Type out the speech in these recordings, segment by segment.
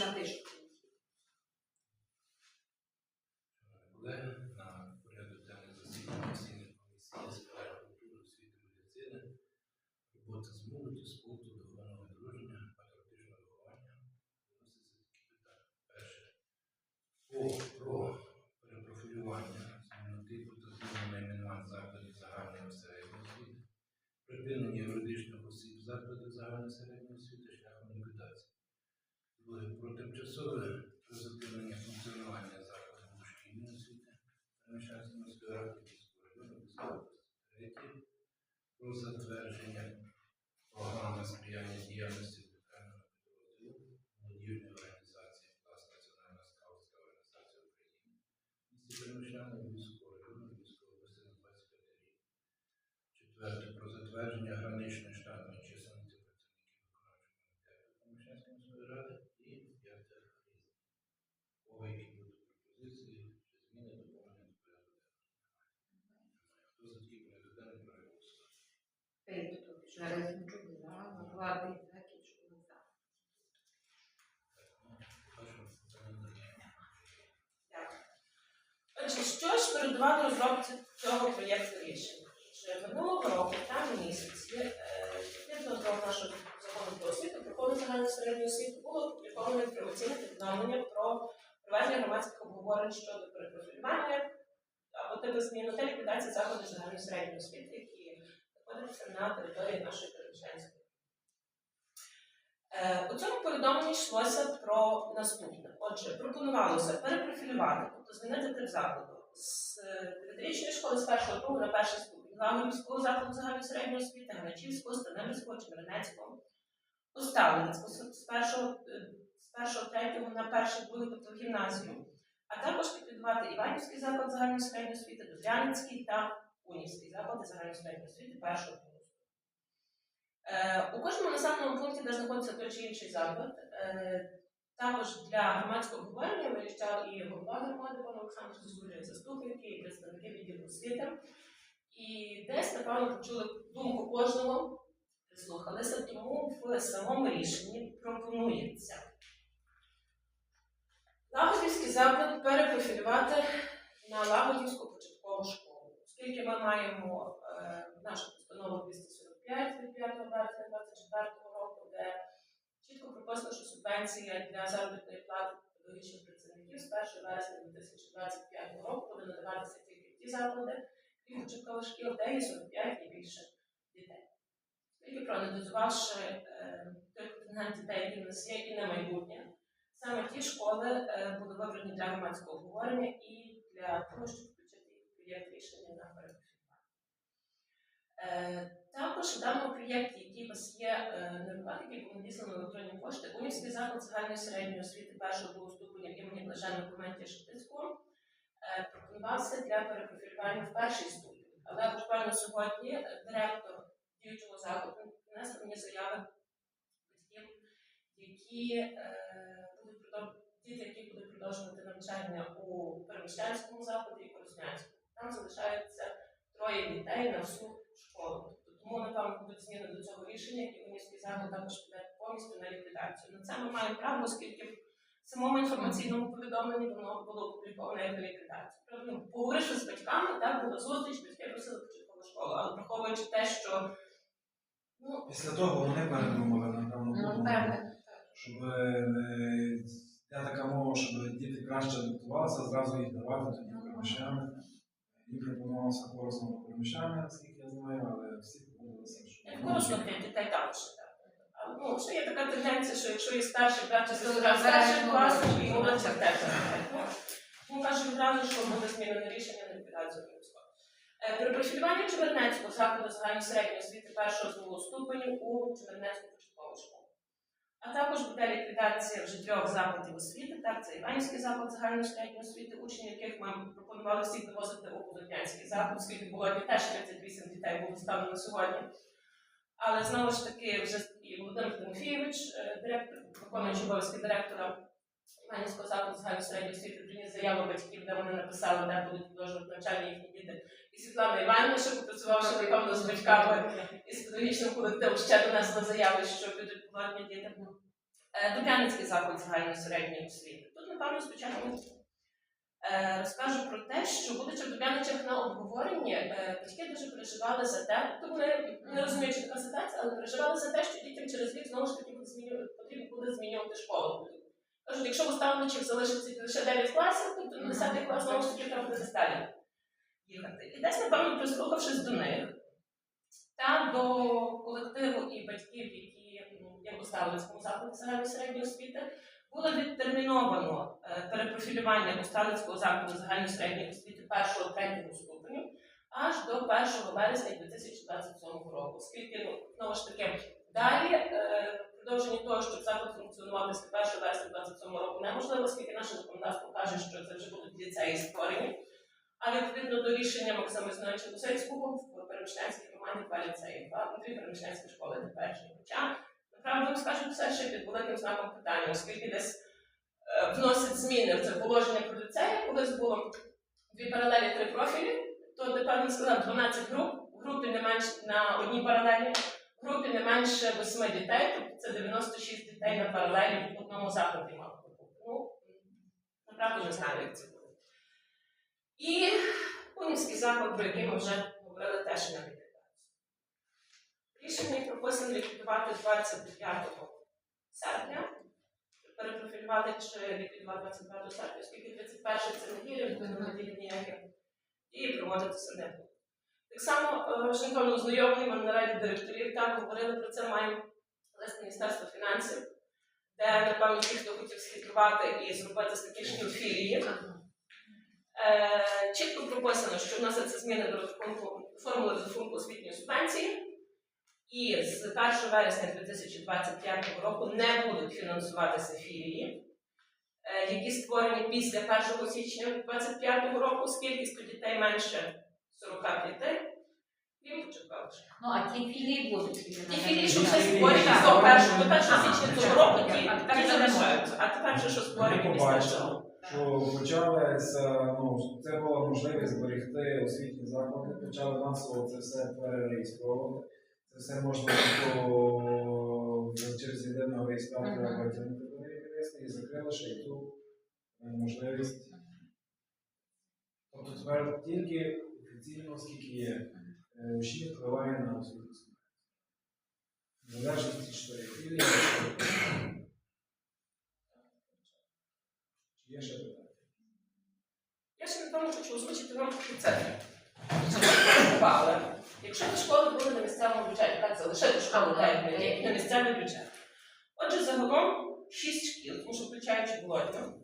на тиждень. Колеги, на порядок денний засідання постійної комісії з питань культури, освіти, медицини, роботи з молоді, спорту, духовного відродження, патріотичного виховання. Виносяться такі питання. Перше. По про перепрофілювання зміну типу та зміну найменувань закладів загальної середньої освіти, припинення юридичних осіб закладів загальної середньої освіти шляхом ліквідації. Друге. Про тимчасове призупинення функціонування закладів дошкільної освіти Міщанської міської ради Київського району Київської області. Третє. Про затвердження програми сприяння діяльності територіального підрозділу молодіжної організації клас Національна скаутська організація України. Місті Перемишляни військової військової на 25 рік. Четверте. Про затвердження граничної штатної чисельності працівників виконавчого комітету Перемишленської міської ради. І п'яте різне. Кого які будуть пропозиції чи зміни доповнення до порядку денного? Хто за такий порядок денний прошу голосувати? Петро, Железничук за, Гладий за, що ж передувало розробці цього проєкту рішення? Що минулого року, травні місяці, е, відповідно до нашого закону про освіту, повну загальну середню освіту, було опубліковане інформаційне повідомлення про проведення громадських обговорень щодо перепрофілювання або типу зміну та ліквідації закладів загальної середньої освіти, які знаходяться на території нашої Переміщенської. Е, У цьому повідомленні йшлося про наступне. Отже, пропонувалося перепрофілювати, тобто змінити тип закладу з е, дев'ятирічної школи з першого другу на перший ступінь, Лагодівського закладу загальної середньої освіти, Ганачівського, Станемівського, Чемеренецького, Поставленицького з першого, е, з першого третього на перший другий, тобто гімназію, а також ліквідувати Іванівський заклад загальної середньої освіти, Дозвянницький та Унівський заклади загальної середньої освіти першого другого. Е, У кожному населеному пункті, де знаходиться той чи інший заклад, е, також для громадського обговорення виїжджав і голова громади, пан Олександр Зозуля, заступники, і представники відділу освіти. І десь, напевно, почули думку кожного, прислухалися, тому в самому рішенні пропонується Лагодівський заклад перепрофілювати на Лагодівську. Оскільки ми маємо е, нашу постанову 245 від 5 березня 2024 року, де чітко прописано, що субвенція для заробітної плати педагогічних працівників з 1 вересня 2025 року буде надаватися тільки ті заклади, крім початкових шкіл, де є 45 і більше дітей. Оскільки проаналізувавши е, той контингент дітей, який в нас є, і на майбутнє, саме ті школи е, були вибрані для громадського обговорення і для того, щоб включити їх проєкт рішення на також в даному проєкті, який у вас є е, на який був надісланий на електронні кошти, Унівський заклад загальної середньої освіти першого другого ступеня імені Блаженного Клементія Шептицького е, пропонувався для перепрофілювання в перший ступінь. Але буквально сьогодні е, директор діючого закладу внесла мені заяви батьків, які е, будуть діти, які будуть продовжувати навчання у Переміщанському закладі і Короснянському. Там залишається троє дітей на всю школу. Тобто, тому, напевно, будуть зміни до цього рішення, і Унівський заклад також піде повністю на ліквідацію. На це ми маємо право, оскільки в самому інформаційному повідомленні воно було опубліковано як на ліквідацію. Ну, Поговоривши з батьками, так, була зустріч, батьки просили початкову школу, але враховуючи те, що ну, Після того вони передумали, напевно, Ну, щоб е, я така мова, щоб діти краще адаптувалися, зразу їх давати тоді приміщами. Їм пропонувалося корисного приміщання, знаю, але всі погодилися, що корисно для дітей. А, Ну, ще є така тенденція, що якщо є старший брат чи сестра з перших класів, і молодших теж. Тому кажу відразу, що буде змінене рішення на ліквідацію обов'язково. Е, Перепрофілювання Чевернецького закладу загальної середньої освіти першого другого ступеню у Чевернецьку початкову школу. А також буде ліквідація вже трьох закладів освіти, так, це Іванівський заклад загальної середньої освіти, учні яких ми пропонували всіх довозити у Будотнянський заклад, оскільки теж 38 дітей було ставлено на сьогодні. Але знову ж таки, вже і Володимир Тимофійович, е, директор, виконуючий обов'язки директора Іванівського закладу загальної середньої освіти, приніс заяву батьків, де вони написали, де будуть продовжувати навчання їхні діти. І Світлана Іванівна, що попрацювавши напевно з батьками і з педагогічним колективом, ще донесла заяву, що підуть повернення дітям Е, Дуб'яницький заклад загальної середньої освіти. Тут, напевно, спочатку розкажу про те, що, будучи в Дуб'яничах на обговоренні, е, батьки дуже переживали за те, тобто вони не розуміють, що така ситуація, але переживали за те, що дітям через рік знову ж таки потрібно буде змінювати школу. Кажуть, якщо в оставничих залишиться лише 9 класів, тобто на 10 клас знову ж таки треба буде далі їхати. І десь, напевно, прислухавшись до них та до колективу і батьків, які м, є в Оставницькому закладі загальної середньої освіти, було відтерміновано е, перепрофілювання Оставницького закладу загальної середньої освіти першого третього ступеню аж до 1 вересня 2027 року. Оскільки, ну, знову ж таки, далі е, продовження того, щоб заклад функціонував після 1 вересня 2027 року неможливо, оскільки наше законодавство каже, що це вже будуть ліцеї створені. А відповідно до рішення Максима Зиновича Гусейського в Перемишлянській громаді два ліцеї, два дві перемишлянські школи теперішні. Хоча, направду скажу, все ще під великим знаком питання, оскільки десь е, вносять зміни в це положення про ліцеї, колись було дві паралелі, три профілі, то тепер він сказав 12 груп, в групі не менше на одній паралелі, в групі не менше 8 дітей, тобто це 96 дітей на паралелі в одному закладі би. Ну, направду не знаю, як це буде. І Унівський заклад, про який ми вже говорили, теж не ліквідацію. Рішення прописано ліквідувати 29 серпня, перепрофілювати чи ліквідувати 29 серпня, оскільки 31 це неділя, відповідно неділі ніяких, і проводити середину. Так само Вашингтон ознайомлені ми на раді директорів, там говорили про це, маємо лист Міністерства фінансів, де, напевно, ті, хто хотів схитрувати і зробити з таких шкіл філії, Е, чітко прописано, що вносяться зміни до розрахунку формули розрахунку освітньої субвенції, і з 1 вересня 2025 року не будуть фінансуватися філії, е, які створені після 1 січня 2025 року, з кількістю дітей менше 45. Він. Ну, а ті філії будуть. Ті філії, що все створені до 1 до 1 Ага. січня цього року, ті залишаються. А тепер вже що створені після цього. що почали з, ну, це була можливість зберегти освітні заклади, почали масово це все перереєстровувати. Це все можна через єдиного реєстратора витягнути до реєстру і закрили ще й ту е, можливість. Тобто тепер тільки офіційно, скільки є, е, ущільно впливає на. В залежності, що є філія, Чи є ще питання? Я ще напевно хочу озвучити вам. Але якщо ті школи були на місцевому бюджеті, так залишити школу є, на місцевий бюджет. Отже, загалом 6 шкіл, тому що включаючи Болотну,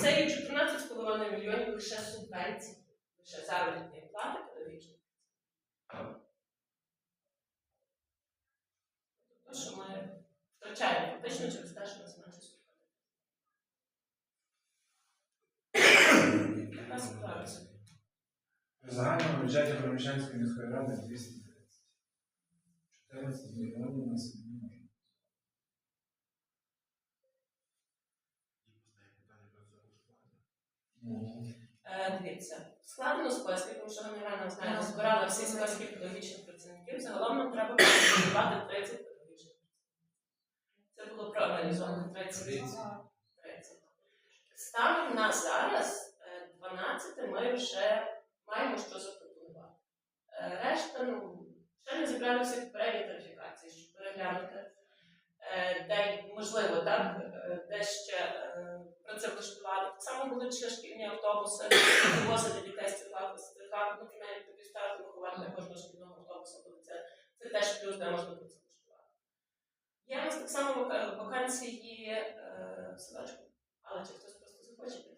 це є 14,5 мільйонів лише субвенцій, лише заробітної плати педагогічних. Тобто, що ми втрачаємо фактично через те, що нас менше субвенцій. Така ситуація. В загальному бюджеті Проміщанської міської ради 230. 14 мільйонів на собі. Ну, Е, Дивіться, складено списки, тому що генеральна знає, збирала всі списки педагогічних працівників. Загалом нам треба проаналізувати 30 педагогічних працівників. Це було проаналізовано 30. 30. Станом на зараз е, 12 ми вже маємо що запропонувати. Е, Решта, ну, ще не зібрали всі попередні тарифікації, щоб переглянути, е, де можливо, так, е, де ще працевлаштувати. Так само будуть ще шкільні автобуси, вивозити дітей з цих ну, принаймні тобі ставити виховати кожного шкільного автобуса, це, це теж плюс, де можна працевлаштувати. Є у нас так само вака- вакансії е, садочку, але чи хтось просто захоче.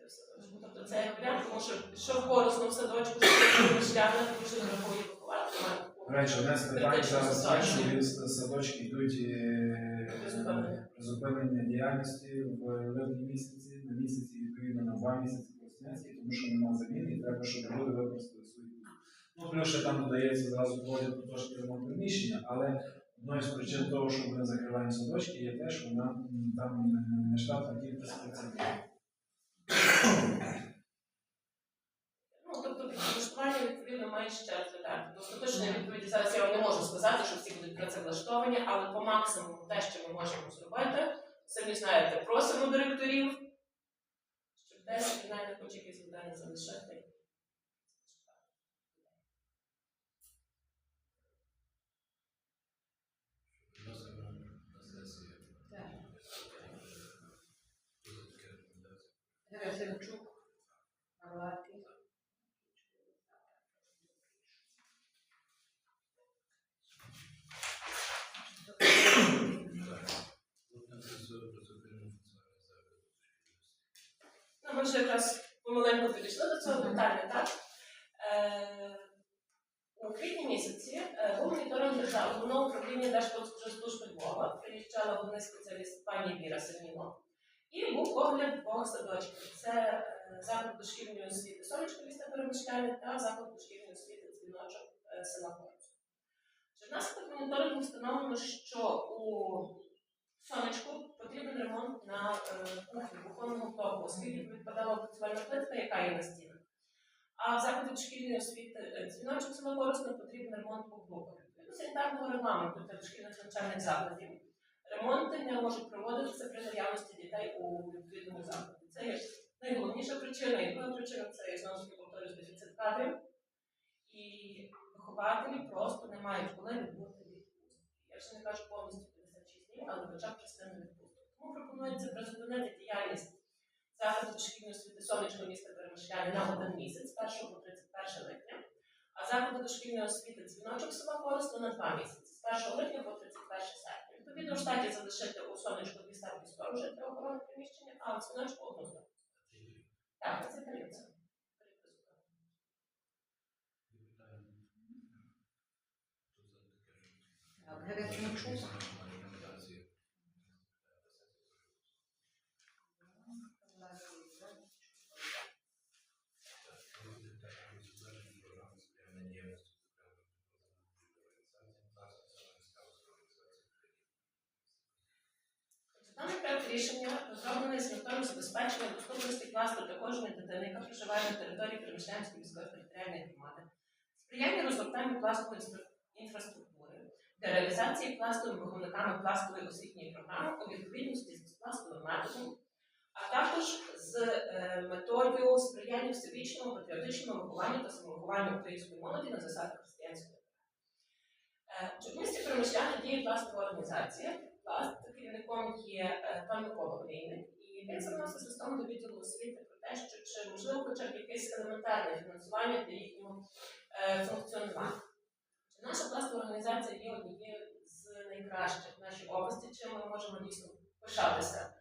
Тобто це як варіант, тому що що корисно в садочку, що мишляне, тому що враховує виховати. речі, питань Критичну зараз є, що садочки йдуть е, Призупинення. призупинення діяльності в липні місяці, на місяці, відповідно, на два місяці Краснянській, тому що нема заміни, і треба, щоб люди використали свої. Ну, плюс ще там додається зразу проводять трошки ремонт приміщення, але одною з причин того, що ми закриваємо садочки, є те, що нам там е, не штатна кількість працівників. Ну, тобто, підлаштування харчування відповідно має ще розглядати. Відповіді зараз я вам не можу сказати, що всі будуть працевлаштовані, але по максимуму те, що ми можемо зробити, самі знаєте, просимо директорів, щоб десь фінальних хоч якісь завдання залишити. Виносимо на сесію. Так. Хто за таке рекомендацію? Герасимчук, Павлаків. От на сесію призупинено функціональний заклад. Ну, ми вже якраз помаленьку підійшли до цього питання, так? Е, у квітні місяці е, був моніторинг державного управління Держпродспоживслужби Львова. Приїжджала головний спеціаліст пані Віра Семіно. І був огляд двох садочків. Це е, заклад дошкільної освіти Сонечко міста Перемишляни та заклад дошкільної освіти Дзвіночок села Корцу. Внаслідок моніторингу встановлено, що у Сонечку потрібен ремонт на е, кухні кухонному блоку, оскільки відпадала працювальна плитка, яка є на стінах. А в закладі шкільної освіти е, дзвіночок села потрібен ремонт по блоку. Відповідно санітарного регламенту для дошкільних навчальних закладів. Ремонти не можуть проводитися при наявності дітей у відповідному закладі. Це є найголовніша причина. І друга причина це є знову ж таки повторюсь дефіцит кадрів. І вихователі просто не мають коли відбути відпустки. Я ще не кажу повністю 56 днів, але хоча б частину відпусток. Тому пропонується призупинити діяльність закладу дошкільної освіти сонячного міста Перемишляни на один місяць, з 1 по 31 липня, а закладу дошкільної освіти дзвіночок села Коросту на два місяці, з 1 липня по 31 серпня. Відповідно, в штаті залишити у сонечку дві ставки сторожа для охорони приміщення, а у дзвіночку одну ставку. Так, це період. Є питання? Хто за таке? Так, Герасимчук. Виносимо на рекомендацію. Павлаків, за. Даний рішення розроблений з метою забезпечення доступності класу для кожної дитини, яка проживає на території Приміщенської міської територіальної громади, сприяння розгортанню пластової інфраструктури для реалізації пластовими виховниками пластової освітньої програми у відповідності з пластовим методом, а також з е, метою сприяння всебічному патріотичному вихованню та самовихованню української молоді на засадах християнської. Е, В місті Приміщани діє пластова організація. Пласт керівником є е, пан Микола Олійник, і він звернувся з листом до відділу освіти про те, що чи можливо хоча б якесь елементарне фінансування для їхнього е, функціонування. Наша пластова організація є однією з найкращих в нашій області, чим ми можемо дійсно пишатися.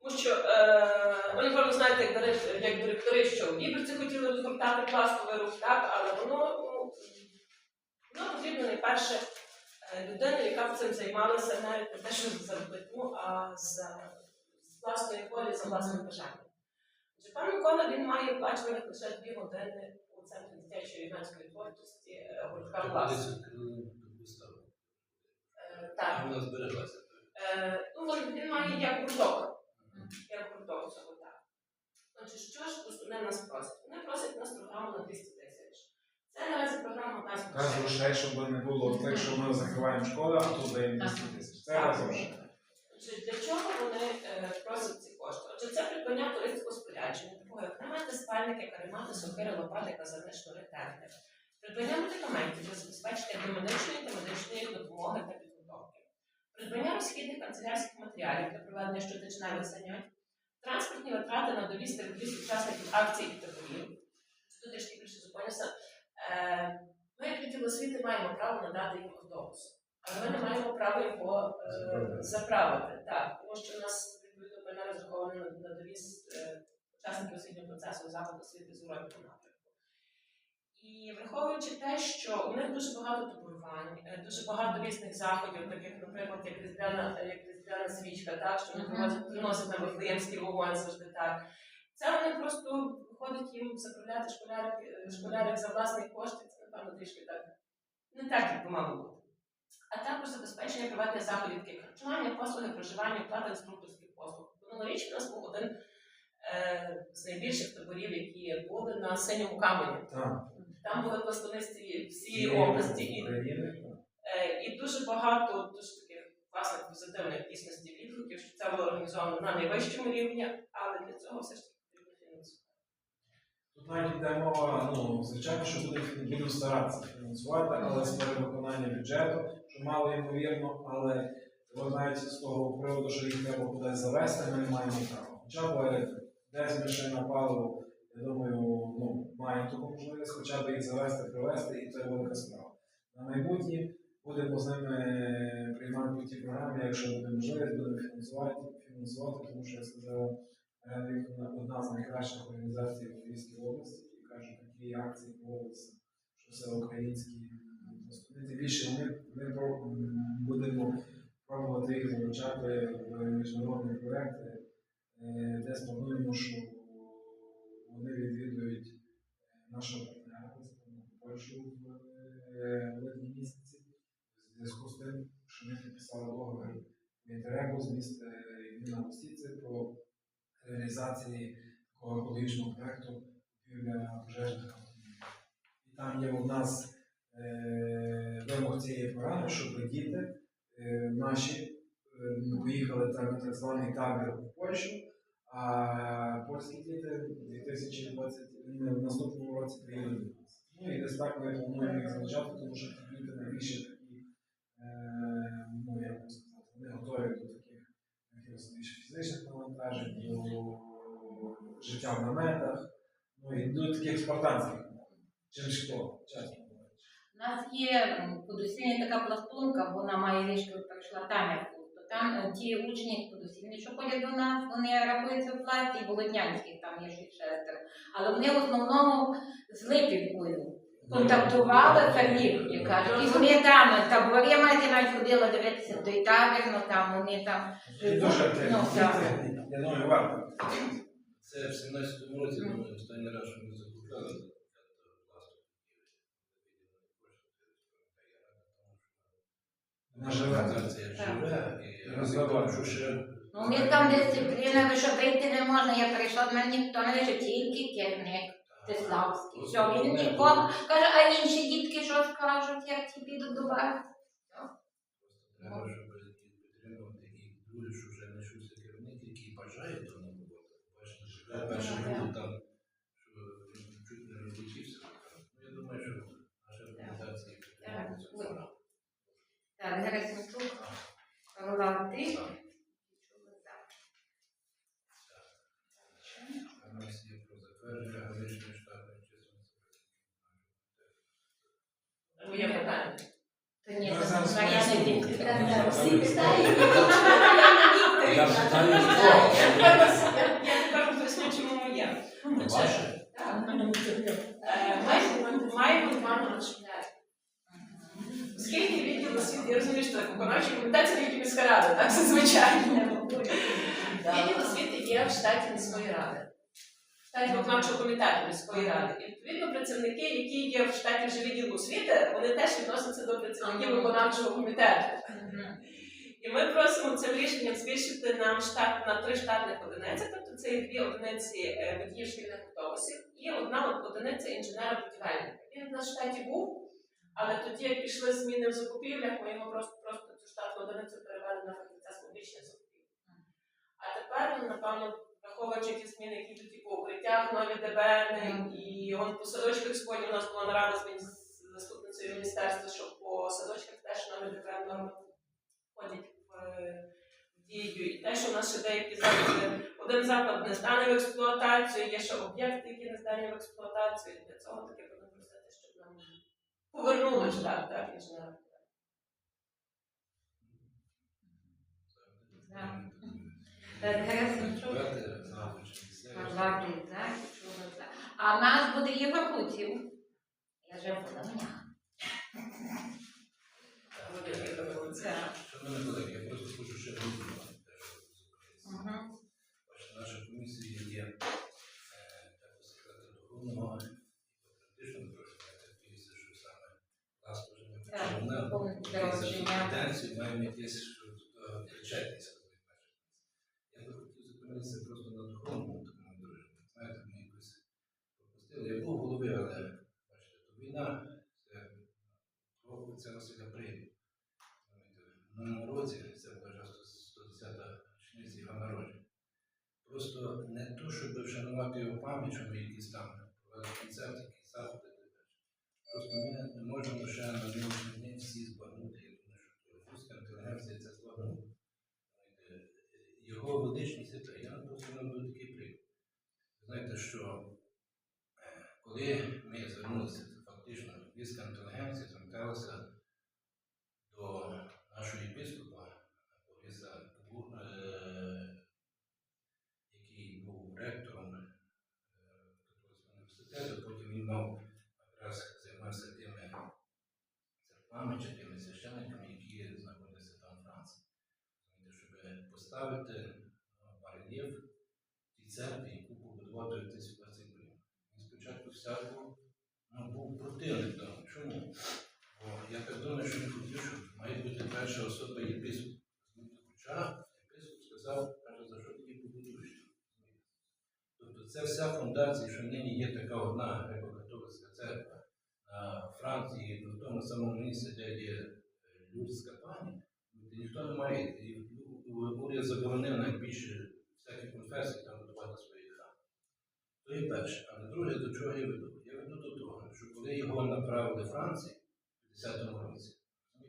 Тому що е, ви напевно знаєте, як, дирек- як директори, що в Діберці хотіли розгортати пластовий рух, так, але воно, ну, воно потрібно найперше е, людина, яка б цим займалася навіть не те, що за ну, а з власної волі, за власним бажанням. Отже, пан Микола він має оплачуваних лише дві години у центрі дитячої юнацької творчості е, гуртка класу. Е, Так. Вона збереглася. Ну, він має як гурток. Як гурток цього так. Отже, що ж основне нас просять? Вони просять нас програму на 200 тисяч. Це наразі програма нас Раз грошей, щоб не було так, що ми закриваємо школи, а тут даємо 200 тисяч. Це раз для чого вони е, просять ці кошти? Отже, це придбання туристського спорядження, такого як намети, спальники, каремати, сокири, лопати, казани, шнури, тенти. Придбання медикаментів для забезпечення домедичної та медичної допомоги та підготовки. Придбання розхідних канцелярських матеріалів для проведення щотижневих занять. Транспортні витрати на довіз та відвіз учасників акцій і таборів. Тут трішки більше зупинюся. Е, ми, як відділ освіти, маємо право надати їм автобус. Але ми не маємо права його е, Заправити. Так, тому що у нас відповідно пальне розраховане на, на довіз е, учасників освітнього процесу закладу освіти з уроків напрямку. І враховуючи те, що у них дуже багато таборувань, е, дуже багато різних заходів, таких, наприклад, як різдвяна, як різдвяна свічка, так, що вони приносять на Вифлеємський вогонь завжди так. Це вони просто виходить їм заправляти школярів, е, школярів за власний кошти, це, напевно, трішки так не так, як би мало бути. А також забезпечення проведення заходів таких харчування, послуги, проживання, оплата інструкторських послуг. Минулоріч у нас був один е, з найбільших таборів, які були на синьому камені. Так. Там були пластуни всієї області. І Е, І дуже багато дуже таких класних позитивних дійсності відгуків, що це було організовано на найвищому рівні, але для цього все ж таки. Тут навіть йде мова, ну, звичайно, що будемо, старатися фінансувати, але з перевиконання бюджету, що мало ймовірно, але навіть з того приводу, що їх треба кудись завести, ми не маємо права. Хоча б десь ми ще на паливо, я думаю, ну, маємо таку можливість, хоча б їх завести, привезти, і це велика справа. На майбутнє будемо з ними приймати ті програми, якщо буде можливість, будемо фінансувати, фінансувати, тому що я сказав, одна з найкращих організацій в Львівській області, і каже, такі акції проводяться, що все українські. Тим більше ми, ми будемо пробувати їх залучати в міжнародні проекти, е, де плануємо, що вони відвідують нашого партнера Польщу в е, липні місяці, в зв'язку з тим, що ми підписали договір в Інтерегу з міста Євгена Гостіці про реалізації такого екологічного проєкту для пожежних автомобілів. І там є у нас е, вимог цієї програми, щоб діти е, наші е, поїхали на так званий табір в Польщу, а польські діти в 2020 ну, в наступному році приїдуть до нас. Ну і десь так ми плануємо їх залучати, тому що ті діти найбільше такі, ну як можна сказати, вони готові до таких фізичних навантажень, життя в наметах, ну і до таких спартанських школа, чесно говорячи. У нас є м, подосільня така пластунка, вона має ліжко пройшла Там'ярку. То там е, ті учні подосільні, що ходять до нас, вони рахуються в класі, і Болотнянських там є шестеро. Але вони в основному з Липівкою контактували фермірки, кажуть. І вони там таборі мають навіть ходила дивитися в той табір, ну там вони там. Дуже активні. Ну. Я думаю, варто. Це в 17-му році, думаю, останній раз, що ми закупляли. Вона живе. Організація живе і ще Ну, у них там дисципліна, що вийти не можна. Я прийшла, до мене ніхто не лише тільки керівник. Тиславський. Все, він нікого каже, а інші дітки що скажуть, як ті підуть до вас? Треба, щоб підтримувати і друге, що вже знайшовся керівник, який бажає то не бувати. Бачите, живе перший Ну, рік там, що він чуть не розлучився. Ну, я думаю, що наша організація підтримує цю Ой. програму. Так, Герасимчук, Павла, ти? Комісія про затвердження граничної штатної численності. Бо є питання. Та ні, Ми це зараз Мар'яна пояснимо. Вікторівна. Всі питають. Я питаю, Я хто? я тепер поясню, чому моє. Ваше? Е, Маємо маємо план розширяти. Оскільки відділ освіти, я розумію, що так виконавчий комітет це тільки міська рада, так зазвичай. Відділ освіти є в штаті міської ради. В штаті виконавчого комітету міської ради. І відповідно працівники, які є в штаті вже відділу освіти, вони теж відносяться до працівників виконавчого комітету. І ми просимо цим рішенням збільшити нам штат на три штатних одиниці, тобто це є дві одиниці е, водіїв шкільних автобусів і одна одиниця інженера-будівельника. Він в нас в штаті був, але тоді, як пішли зміни в закупівлях, ми його просто, просто цю штатну одиницю перевели на фахівця з публічних закупівель. А тепер, ну, напевно, враховуючи ті зміни, які йдуть і по укриттях, нові ДБН, і он по садочках сьогодні у нас була нарада з заступницею міністерства, що по садочках теж нові ДБН норми входять в е, дію. І те, що у нас ще деякі заклади, один заклад не здане в експлуатацію, є ще об'єкти, які не здані в експлуатацію. І Для цього таки будемо просити, щоб нам повернули штат, так, чого за. А в нас буде Єва Путів. Я вже була в нях. Так. Шановні колеги, я просто хочу ще визнати те, що зупиниться. Мгм. Бачите, наша комісія є е, також секретар духовного і патріотичного проживання. Дивіться, що саме нас вже не Так, починали. повне Якісь дорожчання. компетенції, маємо якісь що, е, причетність. скажімо так. Я би хотів зупинитися просто на духовному такому дорожньому. Знаєте, ми якось пропустили. Я був голови, але бачите, то не то, щоб вшанувати його пам'ять, щоб ми якісь там провели концерти, якісь заходи. Просто ми не можемо ще на нинішній день всі збагнути. Я думаю, що руська інтелігенція це збагнута. Знаєте, Його величність, і те. я просто наведу такий приклад. Що е, коли ми звернулися, фактично війська інтелігенція зверталася до нашого єпископа Бориса Гу- е, який був ректором е, католицького університету, потім він мав якраз займався тими церквами чи тими священниками, які знаходяться там в Франції. Розумієте, Щоб поставити ну, барельєф тій церкві, яку побудував той отець Василь Він спочатку всяко ну, був противник тому. Чому? Бо я так думаю, що він хотів, що має бути перша особа єпископ. Хоча єпископ сказав, каже, за що тоді побудуєш? Тобто це вся фундація, що нині є така одна греко-католицька церква на Франції, в тому самому місці, де є е, людська пані, ніхто не має, і уряд заборонив найбільше всякі конфесії там будувати свої храми. То є перше. А друге, до чого я веду? Я веду до того, що коли його направили Франції в 50-му році,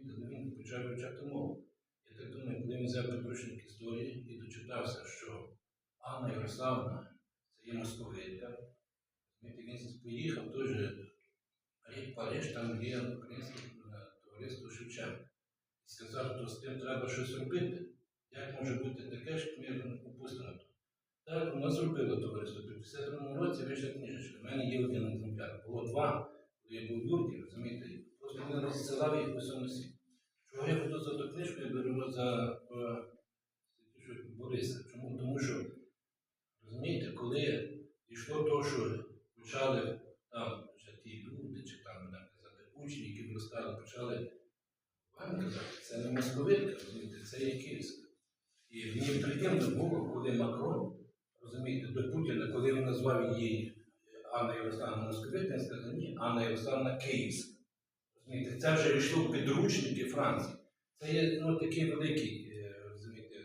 ну, він почав вивчати мову. Я так думаю, коли він взяв підручник історії і дочитався, що Анна Ярославна це є московитка, він поїхав теж рік в Париж, там є українське е, товариство Шевченка. І сказав, що з тим треба щось робити. Як може бути таке, що ми упустимо то? Так, воно зробило товариство. В 52 році вийшла книжечка. У мене є один екземпляр. Було два, я був в розумієте, просто він розсилав їх по всьому світу. Чого я веду за ту книжку, я беру за е, Бориса. Чому? Тому що, розумієте, коли дійшло то, що почали там ті люди, чи там казати, учні, які виростали, почали вам казати, це не московитка, розумієте, це є київська. І мені приємно було, коли Макрон, розумієте, до Путіна, коли він назвав її Анна Ярославна Московитка, він сказав, ні, Анна Ярославна Київська. Розумієте, це вже йшло в підручники Франції. Це є ну, такий великий, е, розумієте,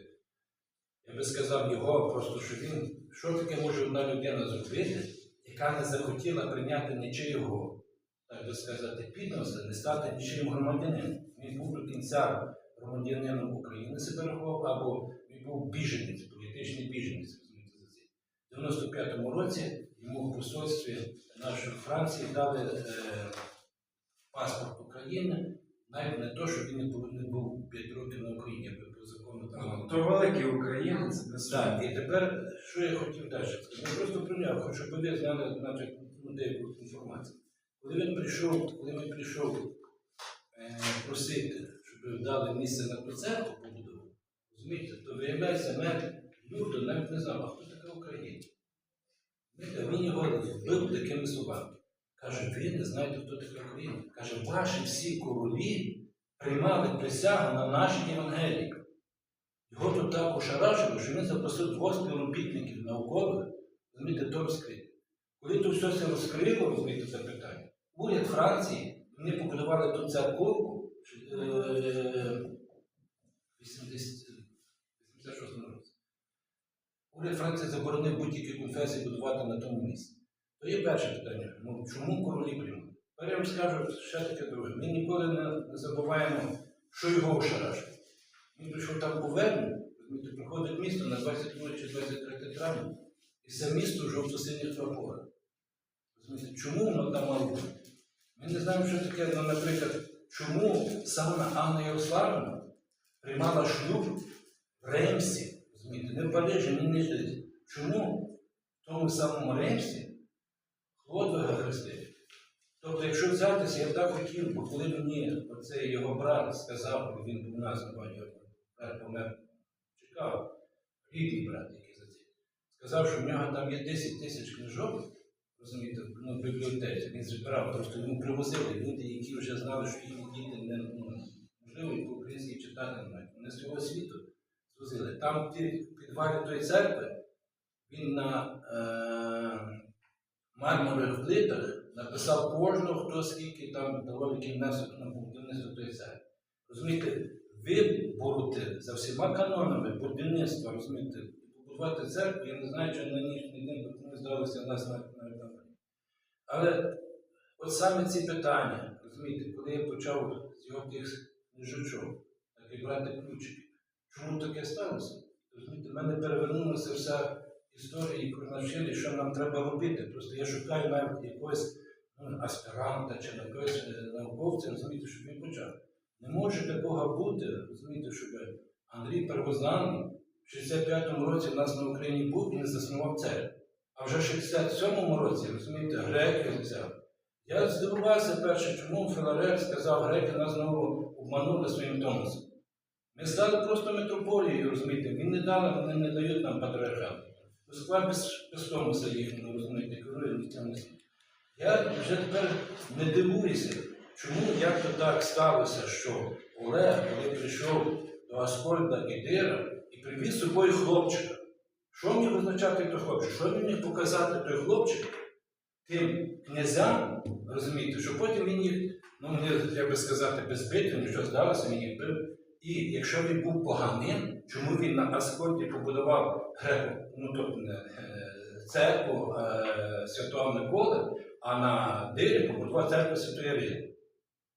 я би сказав його, просто що він, що таке може одна людина зробити, яка не захотіла прийняти нічого, так би сказати, підноса, не стати нічим громадянином. Він був до кінця громадянином України себе рахував, або він був біженець, політичний біженець. В 95-му році йому в посольстві нашої Франції дали е, паспорт України, навіть не то, що він не повинен був 5 років на Україні, аби по закону там. То великий українець, без Так, і тепер, що я хотів далі сказати? Я просто про нього, хочу, щоб ви знали значить, ну, деяку інформацію. Коли він прийшов, коли він прийшов е, просити, щоб дали місце на церкву побудову, розумієте, то виявляється, мер Люто навіть не знав, а хто така Україна. Він його вбив такими словами. Каже, ви не знаєте, хто така Україна. Каже, ваші всі королі приймали присягу на нашій Євангелії. Його тут так ошарашило, що він запросив двох співробітників наукових, розумієте, розкрити. Коли то все це розкрило, розумієте, це питання, уряд Франції, вони побудували ту церковку е, 80 86 році. Уряд Франції заборонив будь-які конфесії будувати на тому місці. То є перше питання. Ну, чому королі приймуть? Я вам скажу ще таке друге. Ми ніколи не, забуваємо, що його ошарашило. Він прийшов там повернув, приходить місто на 22 чи 23 травня, і все місто жовто-синіх прапорах. Чому воно там мало бути? Ми не знаємо, що таке, ну, наприклад, чому саме Анна Ярославівна приймала шлюб в Реймсі, розумієте, не в Парижі, ні не здесь. Чому в тому самому Реймсі Хлодвига хрестили? Тобто, якщо взятися, я так хотів, бо коли мені оцей його брат сказав, бо він був нас помер, чекав, рідний брат, який за це, сказав, що в нього там є 10 тисяч книжок, розумієте, ну, в бібліотеці, він збирав, просто йому привозили люди, які вже знали, що їхні діти не, ну, можливо, і по-українськи читати не мають. Вони з цього світу звозили. Там в підвалі тої церкви він на е, мармурових плитах написав кожного, хто скільки там давав який внесок на будівництво тої церкви. Розумієте, ви будете за всіма канонами будівництва, розумієте, будувати церкву, я не знаю, чи на нинішній день комусь здалося нас навіть. Але от саме ці питання, розумієте, коли я почав з його тих книжечок, так і брати ключики, чому таке сталося? Розумієте, в мене перевернулася вся історія і пронавчили, що нам треба робити. Просто я шукаю навіть якогось ну, аспіранта чи якогось е, науковця, розумієте, щоб він почав. Не може такого бути, розумієте, щоб Андрій Первознаний в 65-му році в нас на Україні був і не заснував церкву. А вже в 67-му році, розумієте, греки взяв. Я здивувався перше, чому Філарет сказав, греки нас знову обманули своїм Томасом. Ми стали просто митрополією, розумієте, він не дали, вони не дають нам патріархат. Москва без, без Томаса їхнього, розумієте, керує ніхто. Я вже тепер не дивуюся, чому як то так сталося, що Олег, коли прийшов до Аскольда і і привіз з собою хлопчика. Що міг означати той хлопчик? Що він міг показати той хлопчик тим князям, розумієте, що потім він їх, ну мені, би сказати, безбитим, нічого здалося, він їх. І якщо він був поганим, чому він на Аскольді побудував ну, тобто, е, церкву е, Святого Миколи, а на Дирі побудував церкву Святої Ірини?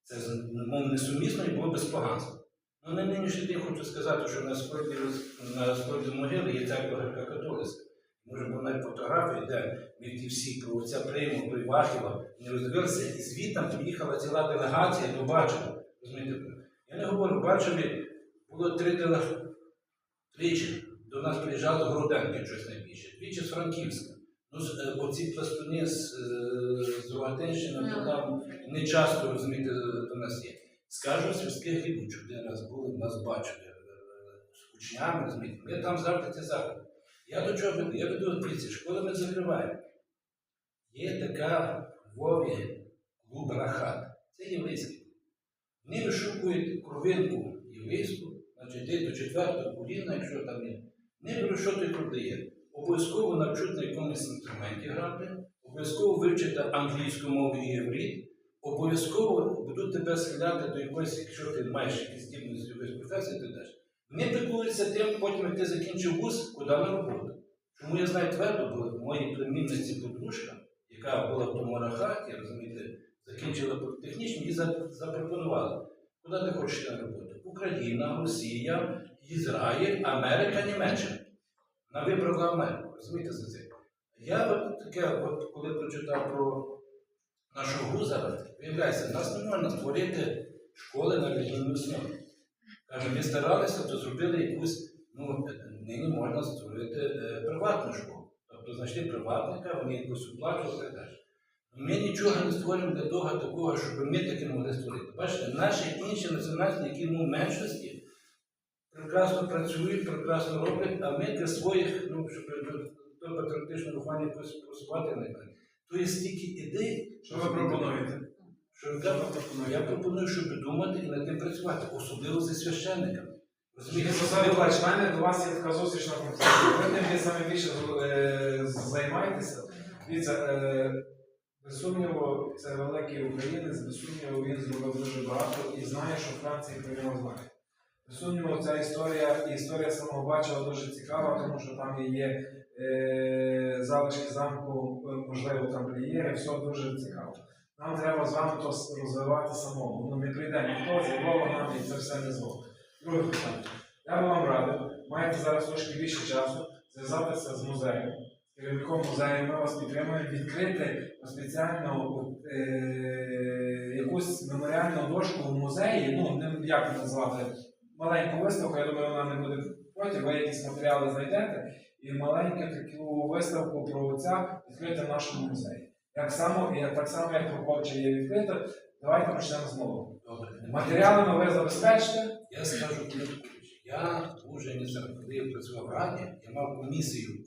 Це з- ну, несумісно і було без поганства. Ну, на нинішній день хочу сказати, що на сході, на сході могили є церква греко-католицька. Може, бо навіть фотографії, де ми ті всі про отця прийму, про Івахіва, не роздивилися, і звідтам приїхала ціла делегація до Бачева. Розумієте? Я не говорю, Бачеві було три. Тричі до нас приїжджали з Городенки щось найбільше, двічі з Франківська. Ну, е, оці пластуни з, е, з Рогатинщини, то там не часто розумієте, до нас є. Скажу, сільських глібучок, один раз були, нас бачили е, з учнями, розумієте. Ми там завжди ці заходи. Я до чого веду? Я веду дивіться, школи ми закриваємо. Є така в Львові клуб Рахат. Це єврейський. Вони вишукують кровинку єврейську, значить десь до четвертого коліна, якщо там є. Не беруть, що той клуб дає. Обов'язково навчуть на якомусь інструменті грати, обов'язково вивчити англійську мову і єврит, обов'язково будуть тебе схиляти до якоїсь, якщо ти маєш якісь здібності якоїсь професії, ти даш. Вони піклуються тим, потім як ти закінчив вуз, куди на роботу. Чому я знаю твердо, бо моїй племінниці подружка, яка була в тому рахаті, розумієте, закінчила політехнічну, за- запропонували, куди ти хочеш на роботу? Україна, Росія, Ізраїль, Америка, Німеччина. Вона вибрала Америку, розумієте за це? Я от таке, от коли прочитав про нашого гузара, виявляється, нас не можна створити школи на релігійній основі. Каже, ми старалися, то зробили якусь, ну, нині можна створити е, приватну школу. Тобто знайшли приватника, вони якусь оплачували і так далі. Ми нічого не створюємо для того такого, щоб ми таке могли створити. Бачите, наші інші національності, які ну, в меншості, прекрасно працюють, прекрасно роблять, а ми для своїх, ну, щоб до патріотичного виховання якось просувати не знаю. То є стільки ідей, Що ви пропонуєте? що Що я, я пропоную, щоб думати і над тим працювати, особливо зі священниками. Розумієте, в мене до вас є така зустрічна пропозиція. Ви тим саме більше е, займаєтеся. Дивіться, е, без сумніву, це великий українець, без сумніву, він зробив дуже багато і знає, що Франція про нього знає. Без сумніву, ця історія, і історія самого бачила дуже цікава, тому що там є е, залишки замку, е, можливо, тамплієри, все дуже цікаво. Нам треба з вами то розвивати самому. Ну не прийде ніхто, з нам і це все не зло. Друге питання. Я би вам радив, маєте зараз трошки більше часу зв'язатися з музеєм. З керівником музею ми вас підтримуємо, відкрити спеціальну е, якусь меморіальну дошку в музеї, ну не як це назвати, маленьку виставку, я думаю, вона не буде проти, ви якісь матеріали знайдете, і маленьку таку виставку про отця відкрити в нашому музеї. Як само, і так само, як про Ковча є відкрита, давайте почнемо знову. Добре. Матеріалами ви забезпечите. Я скажу. Я вже ініціатор, працював в Раді, я мав комісію